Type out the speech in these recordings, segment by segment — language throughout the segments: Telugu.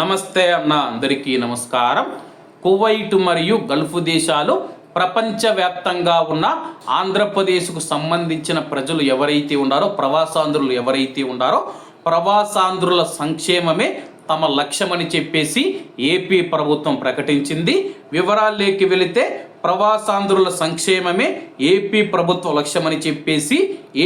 నమస్తే అన్న అందరికీ నమస్కారం. కువైట్ మరియు గల్ఫ్ దేశాలు ప్రపంచవ్యాప్తంగా ఉన్న ఆంధ్రప్రదేశ్కు సంబంధించిన ప్రజలు ఎవరైతే ఉన్నారో ప్రవాసాంధ్రులు ఎవరైతే ఉన్నారో ప్రవాసాంధ్రుల సంక్షేమమే తమ లక్ష్యమని చెప్పేసి ఏపీ ప్రభుత్వం ప్రకటించింది. వివరాల్లోకి వెళితే ప్రవాసాంధ్రుల సంక్షేమమే ఏపీ ప్రభుత్వ లక్ష్యమని చెప్పేసి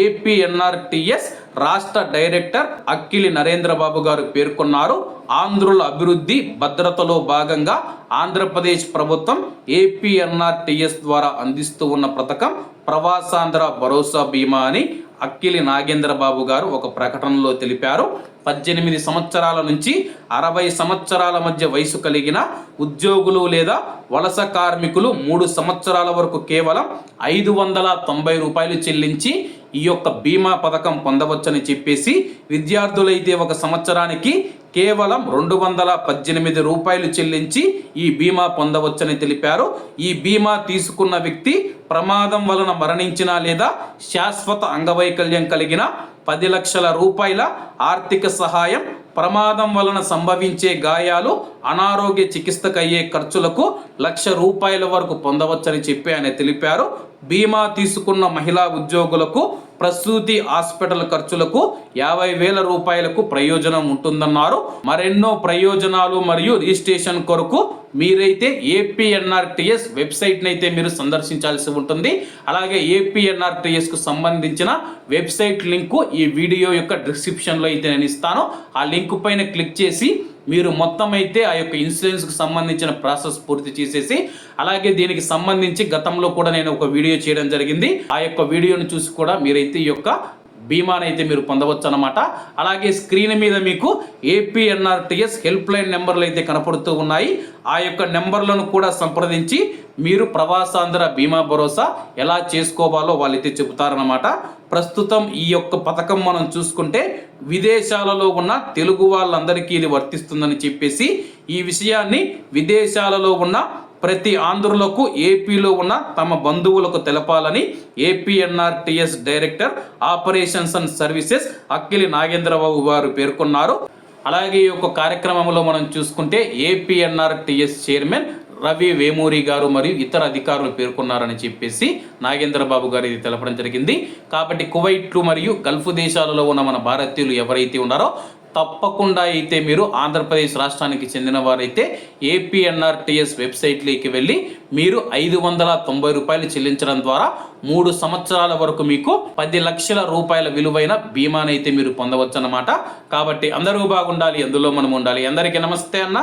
ఏపీ ఎన్ఆర్టీఎస్ రాష్ట్ర డైరెక్టర్ అక్కిలి నరేంద్రబాబు గారు పేర్కొన్నారు. ఆంధ్రుల అభివృద్ధి భద్రతలో భాగంగా ఆంధ్రప్రదేశ్ ప్రభుత్వం ఏపీ ఎన్ఆర్టీఎస్ ద్వారా అందిస్తూ ఉన్న పథకం ప్రవాసాంధ్ర భరోసా బీమా అని అక్కిలి నాగేంద్రబాబు గారు ఒక ప్రకటనలో తెలిపారు. పద్దెనిమిది సంవత్సరాల నుంచి అరవై సంవత్సరాల మధ్య వయసు కలిగిన ఉద్యోగులు లేదా వలస కార్మికులు మూడు సంవత్సరాల వరకు కేవలం ఐదు వందల తొంభై రూపాయలు చెల్లించి ఈ యొక్క బీమా పథకం పొందవచ్చని చెప్పేసి విద్యార్థులైతే ఒక సంవత్సరానికి కేవలం రెండు వందల పద్దెనిమిది రూపాయలు చెల్లించి ఈ బీమా పొందవచ్చని తెలిపారు. ఈ బీమా తీసుకున్న వ్యక్తి ప్రమాదం వలన మరణించిన లేదా శాశ్వత అంగవైకల్యం కలిగిన పది లక్షల రూపాయల ఆర్థిక సహాయం ప్రమాదం వలన సంభవించే గాయాలు అనారోగ్య చికిత్సకు అయ్యే ఖర్చులకు లక్ష రూపాయల వరకు పొందవచ్చని చెప్పి ఆయన తెలిపారు. బీమా తీసుకున్న మహిళా ఉద్యోగులకు ప్రసూతి హాస్పిటల్ ఖర్చులకు యాభై వేల రూపాయలకు ప్రయోజనం ఉంటుందన్నారు. మరెన్నో ప్రయోజనాలు మరియు రిజిస్ట్రేషన్ కొరకు మీరైతే ఏపీఎన్ఆర్టీఎస్ వెబ్సైట్ని అయితే మీరు సందర్శించాల్సి ఉంటుంది. అలాగే ఏపీఎన్ఆర్టీఎస్కు సంబంధించిన వెబ్సైట్ లింకు ఈ వీడియో యొక్క డిస్క్రిప్షన్లో అయితే నేను ఇస్తాను. ఆ లింక్ పైన క్లిక్ చేసి మీరు మొత్తం అయితే ఆ యొక్క ఇన్సూరెన్స్కి సంబంధించిన ప్రాసెస్ పూర్తి చేసేసి అలాగే దీనికి సంబంధించి గతంలో కూడా నేను ఒక వీడియో చేయడం జరిగింది. ఆ యొక్క వీడియోను చూసి కూడా మీరైతే ఈ యొక్క బీమానైతే మీరు పొందవచ్చు అనమాట అలాగే స్క్రీన్ మీద మీకు ఏపీఎన్ఆర్టీఎస్ హెల్ప్ లైన్ నెంబర్లు అయితే కనపడుతూ ఉన్నాయి. ఆ యొక్క నెంబర్లను కూడా సంప్రదించి మీరు ప్రవాసాంధ్ర బీమా భరోసా ఎలా చేసుకోవాలో వాళ్ళైతే చెబుతారనమాట ప్రస్తుతం ఈ యొక్క పథకం మనం చూసుకుంటే విదేశాలలో ఉన్న తెలుగు వాళ్ళందరికీ ఇది వర్తిస్తుందని చెప్పేసి ఈ విషయాన్ని విదేశాలలో ఉన్న ప్రతి ఆంధ్రులకు ఏపీలో ఉన్న తమ బంధువులకు తెలపాలని APNRTS director operations and services Akkili Nagendrababu వారు పేర్కొన్నారు. అలాగే ఈ యొక్క కార్యక్రమంలో మనం చూసుకుంటే ఏపీఎన్ఆర్టీఎస్ చైర్మన్ రవి వేమూరి గారు మరియు ఇతర అధికారులు పేర్కొన్నారని చెప్పేసి నాగేంద్రబాబు గారు ఇది తెలపడం జరిగింది. కాబట్టి కువైట్లు మరియు గల్ఫ్ దేశాలలో ఉన్న మన భారతీయులు ఎవరైతే ఉన్నారో తప్పకుండా అయితే మీరు ఆంధ్రప్రదేశ్ రాష్ట్రానికి చెందిన వారైతే ఏపీఎన్ఆర్టీఎస్ వెబ్సైట్లోకి వెళ్ళి మీరు ఐదు వందల తొంభై రూపాయలు చెల్లించడం ద్వారా మూడు సంవత్సరాల వరకు మీకు పది లక్షల రూపాయల విలువైన బీమానైతే అయితే మీరు పొందవచ్చు అన్నమాట కాబట్టి అందరూ బాగుండాలి అందులో మనం ఉండాలి. అందరికీ నమస్తే అన్న.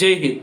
జై హింద్.